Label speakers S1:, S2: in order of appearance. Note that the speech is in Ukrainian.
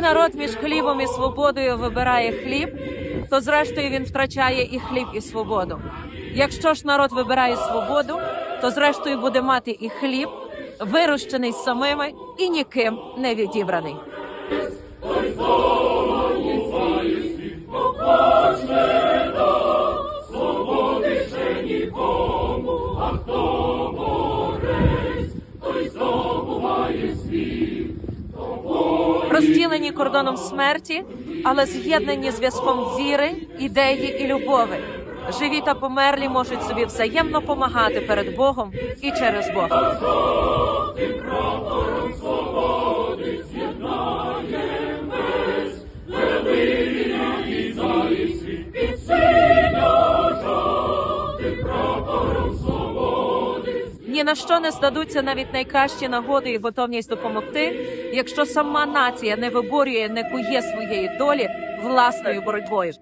S1: Народ між хлібом і свободою вибирає хліб, то зрештою він втрачає і хліб, і свободу. Якщо ж народ вибирає свободу, то зрештою буде мати і хліб, вирощений самими і ніким не відібраний. Розділені кордоном смерті, але з'єднані зв'язком віри, ідеї і любові. Живі та померлі можуть собі взаємно помагати перед Богом і через Бога. Ні на що не здадуться навіть найкращі нагоди і готовність допомогти, якщо сама нація не виборює, не кує своєї долі власною боротьбою.